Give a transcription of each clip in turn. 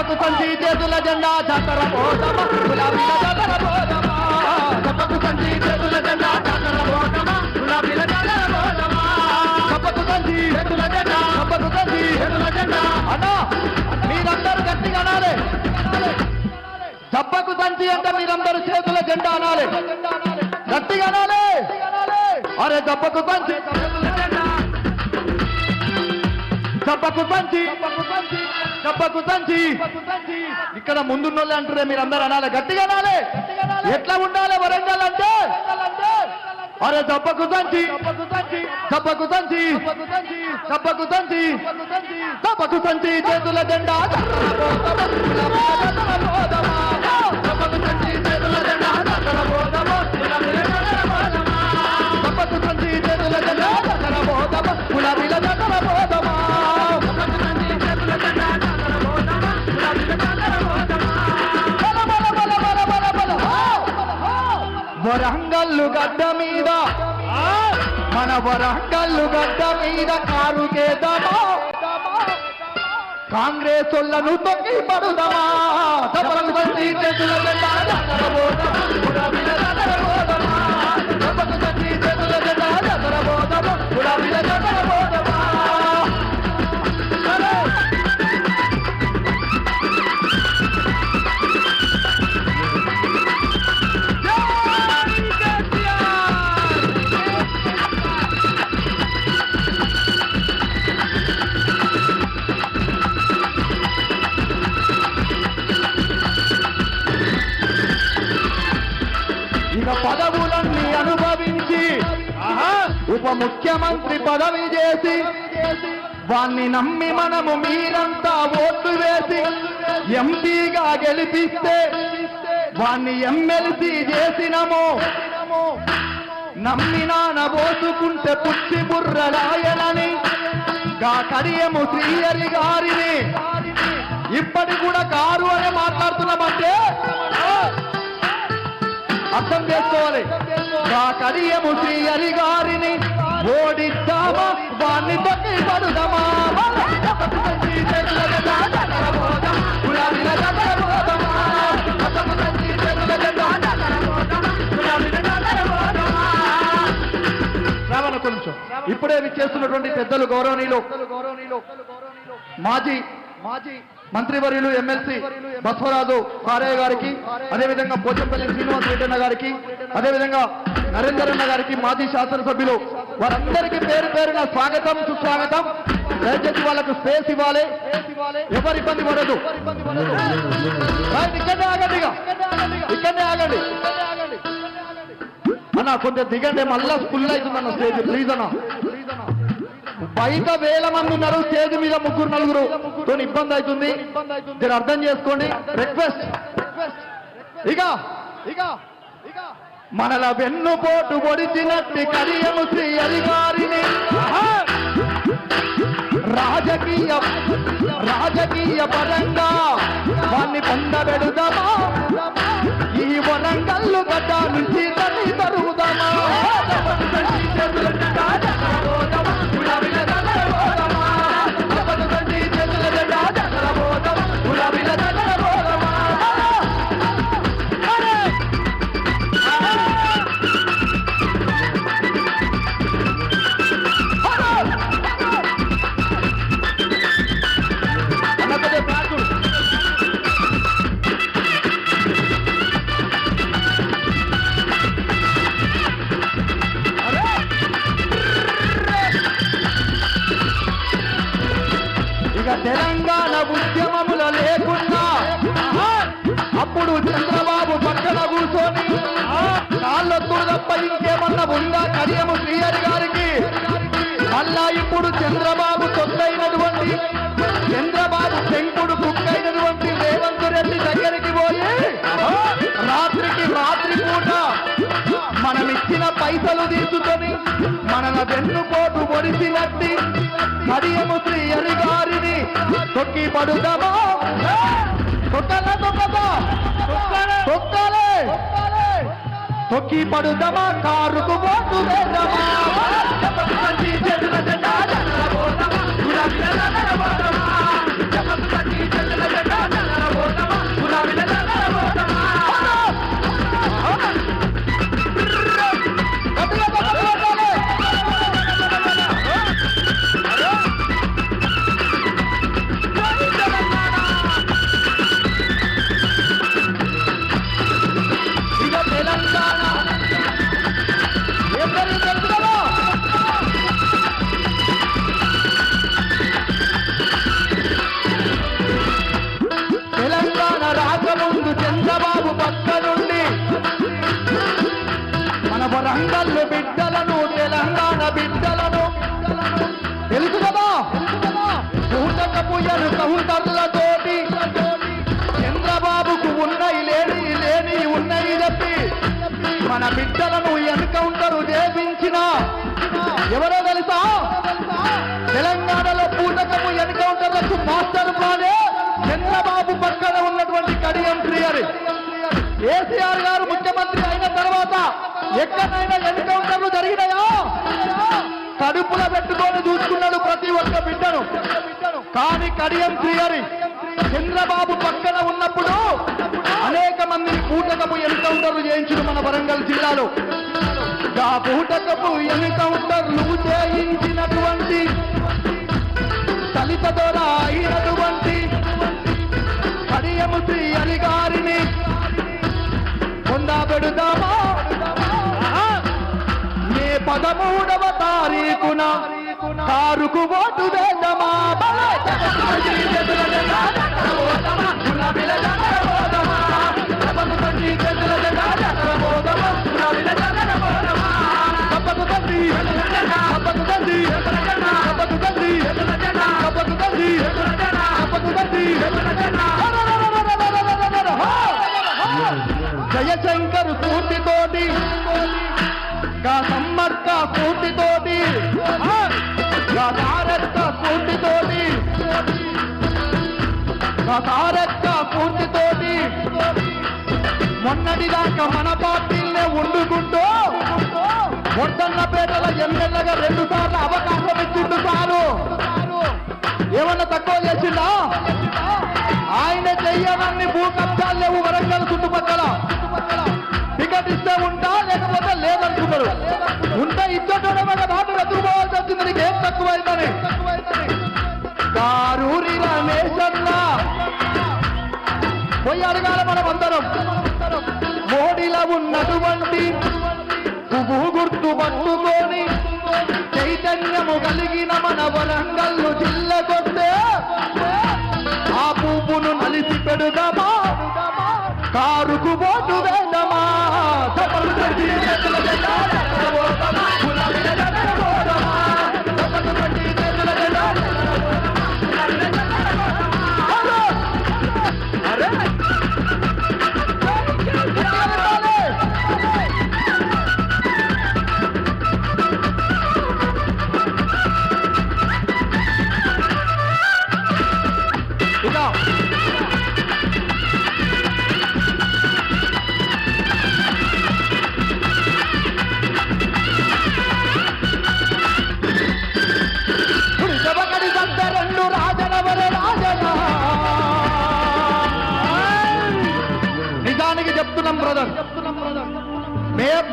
దెబ్బకు సంచి చేతుల జెండా జాతర పోతమా గులాబీల జాతర పోతమా దెబ్బకు సంచి చేతుల జెండా జాతర పోతమా గులాబీల జాతర పోతమా దెబ్బకు సంచి చేతుల జెండా దెబ్బకు సంచి చేతుల జెండా. అన్నా మీరందరూ గట్టిగా అనాలి. దెబ్బకు సంచి అంటే మీరందరూ చేతుల జెండా అనాలి. గట్టిగా అనాలి. అరే దెబ్బకు సంచి దెబ్బకు సంచి దెబ్బకు తంచి ఇక్కడ ముందున్నోళ్ళు అంటారే మీరు అందరు అనాలి గట్టిగా అనాలి. ఎట్లా ఉండాలి వరంగల్ అంటే? అరే దెబ్బకు తంచి దెబ్బకు తంచి దెబ్బకు తంచి దెబ్బకు తంచి చేతుల దండ మన వరంగల్లు గడ్డ మీద కారు చేద్దామా? కాంగ్రెస్ వాళ్ళను తొక్కి పడుదమా? దెబ్బకు సంచి చేతుల వాణ్ణి నమ్మి మనము మీరంతా ఓట్లు వేసి ఎంపీగా గెలిపిస్తే వాణ్ణి ఎమ్మెల్సీ చేసినమో. నమ్మి నానబోసుకుంటే పుచ్చి బుర్రలాయనని గా కడియము శ్రీహరి గారిని. ఇప్పటి కూడా కారు అనే మాట్లాడుతున్నామంటే అర్థం చేసుకోవాలి. గా కడియము శ్రీహరి గారిని ఓడిద్దామా వాణ్ణి తొక్కి పడుదామా? కొంచెం. ఇప్పుడే చేస్తున్నటువంటి పెద్దలు గౌరవనీయులు. మాజీ మాజీ మంత్రివర్యులు ఎమ్మెల్సీ బసవరాజు కారయ్య గారికి అదేవిధంగా పోచంపల్లి శ్రీనివాస్ రెడ్డన్న గారికి అదేవిధంగా నరేందర్ అన్న గారికి మాజీ శాసనసభ్యులు వారందరికీ పేరు పేరున స్వాగతం సుస్వాగతం. దయచేసి వాళ్ళకు స్పేస్ ఇవ్వాలి. ఎవరు ఇబ్బంది పడదు రైట్, ఇక్కడనే ఆగండి ఇక. ఇక్కడనే ఆగండి. అన్న కొంచెం దిగండి మళ్ళా స్కూల్ అవుతుందన్న స్టేజ్ ప్లీజ్ అన్న. బయట వేల మంది ఉన్నారు స్టేజ్ మీద ముగ్గురు నలుగురు. తో ఇబ్బంది అవుతుంది. మీరు అర్థం చేసుకోండి. రిక్వెస్ట్ ఇక. ఇక ఇక మనల వెన్ను పోటు పొడిచినట్టి కడియము శ్రీ అధికారిని. రాజకీయ రాజకీయ పరంగా. చంద్రబాబు పక్కన కూర్చొని కాళ్ళొత్తుడు తప్ప ఇంకేమన్నా ఉందా కడియము శ్రీహరి గారికి? మళ్ళా ఇప్పుడు చంద్రబాబు తొత్తైనటువంటి చంద్రబాబు శంకుడు కుక్కైనటువంటి రేవంత్ రెడ్డి దగ్గరికి పోయి రాత్రికి రాత్రి పూట మనం ఇచ్చిన పైసలు తీసుకొని మనల వెన్నుపోటు ఒడిసినట్టి కడియము శ్రీ గారిని తొక్కి పడుదామా తొక్కాలే! తొక్కి పడుదామా? కారుకు పోటు వేద్దామా బిడ్డను చూసుకున్నాడు ప్రతి ఒక్క బిడ్డను. కానీ కడియం శ్రీహరి చంద్రబాబు పక్కన ఉన్నప్పుడు అనేక మందిని కూటకపు ఎన్కౌంటర్లు చేయించిన మన వరంగల్ జిల్లాలో. ఆ కూటకపు ఎన్కౌంటర్లు చేయించినటువంటి దళిత దొర అయినటువంటి కడియము శ్రీహరి గారిని పొందా మే పదమూడవ తారీఖున కారుకు ఓటు వేద్దామా? బలే జగన్మోహన్ సారక్క పూర్తితోటి మొన్నటి మొన్నటిదాకా మన పార్టీలనే వండుకుంటూ మొట్టన్నపేటల ఎమ్మెల్యేగా రెండు సార్లు అవకాశం ఇచ్చిండు సారు. ఏమన్నా తక్కువ చేసిందా ఆయన చెయ్యనన్ని భూ కబ్జాలు లేవు వరంగల్ చుట్టుపక్కల. టికెట్ ఇస్తే ఉంటా లేకపోతే లేదనుకున్నారు ఉంటే ఇచ్చేటోడమే కదా బాబు ఎదురుకోవాల్సి వచ్చింది నీకు ఏం తక్కువైందని. కారూరి రమేశ పోయి అడగాల మనం అందరం మోడీలో ఉన్నటువంటి పువ్వు గుర్తు పట్టుకొని చైతన్యము కలిగిన మన వరంగల్లు జిల్లకొస్తే ఆ పువ్వును నలిసి పెడుదామా? కారు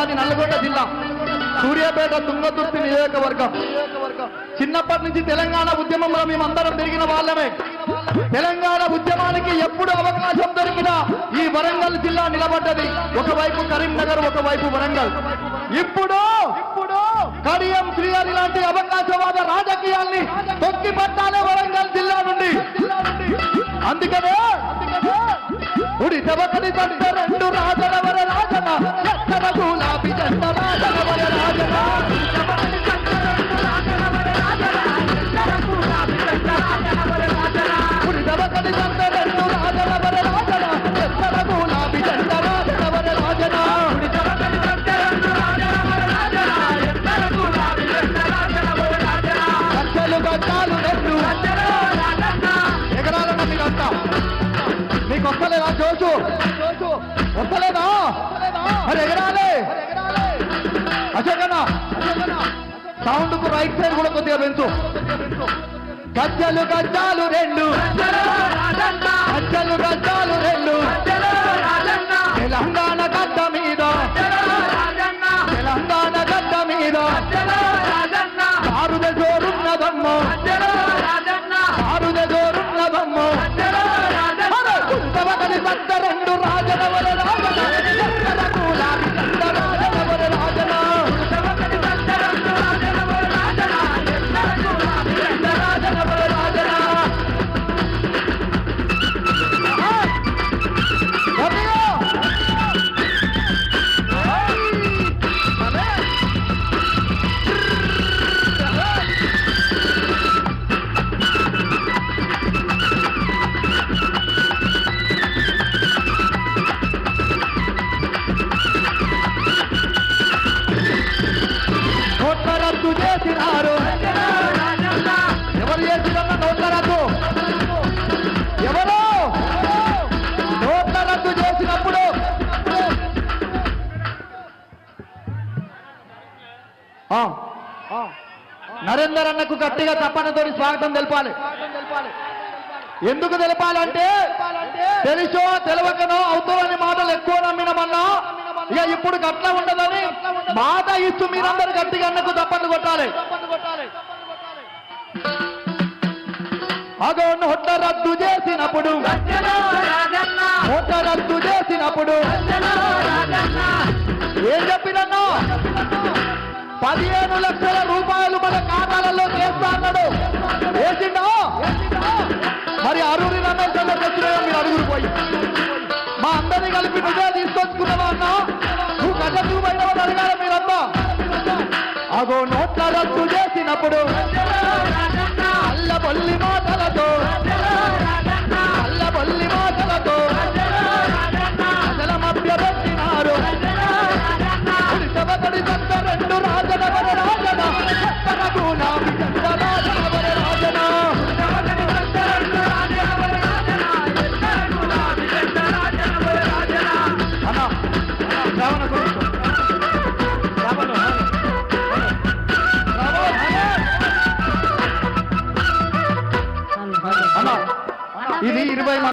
మాది నల్గొండ జిల్లా. సూర్యాపేట తుంగతుర్తి నియోజకవర్గం. చిన్నప్పటి నుంచి తెలంగాణ ఉద్యమంలో మేమందరం తిరిగిన వాళ్ళమే. తెలంగాణ ఉద్యమానికి ఎప్పుడు అవకాశం దొరికినా ఈ వరంగల్ జిల్లా నిలబడ్డది. ఒకవైపు కరీంనగర్ ఒకవైపు వరంగల్. ఇప్పుడు ఇప్పుడు కడియం శ్రీహరి లాంటి అవకాశవాద రాజకీయాల్ని తొక్కి పట్టాలే వరంగల్ జిల్లా నుండి. అందుకనే ఉడితవకడి దండ రెండు రాజనవర రాజన చక్కర గులాబీ జెండ రాజనవర రాజన. రైట్ సైడ్ కూడా కొద్దిగా పెంచు. గజ్జలు గజ్జాలు రెండు. గజ్జలు గజ్జాలు నోట్ల రద్దు ఎవరు? నోట్ల రద్దు చేసినప్పుడు నరేందర్ అన్నకు గట్టిగా తప్పనితో స్వాగతం తెలపాలి. ఎందుకు తెలపాలంటే తెలుసో తెలవకనో అవుతుందని మాటలు ఎక్కువ నమ్మినమన్నా ఇక ఇప్పుడు గట్ల ఉండదని మాట ఇస్తూ మీరందరూ గట్టిగా అన్నకు తప్పని కొట్టాలి. అగో నోట్ల రద్దు చేసినప్పుడు. నోట్ల రద్దు చేసినప్పుడు. ఏం చెప్పినన్నా? పదిహేను లక్షల రూపాయలు మన ఖాతాలలో చేస్తా అన్నాడు. వేసిండా? మరి అరువురి దగ్గరకు వచ్చినాయో మీరు అడుగురు పోయి. మా అందరినీ కలిపి నువ్వే తీసుకొచ్చుకున్నావా అన్నా? నువ్వు పోయిన వాళ్ళు అడగాలి మీరంతా అగో నోట్ల రద్దు చేసినప్పుడు. అల్ల బొల్లి మాటలతో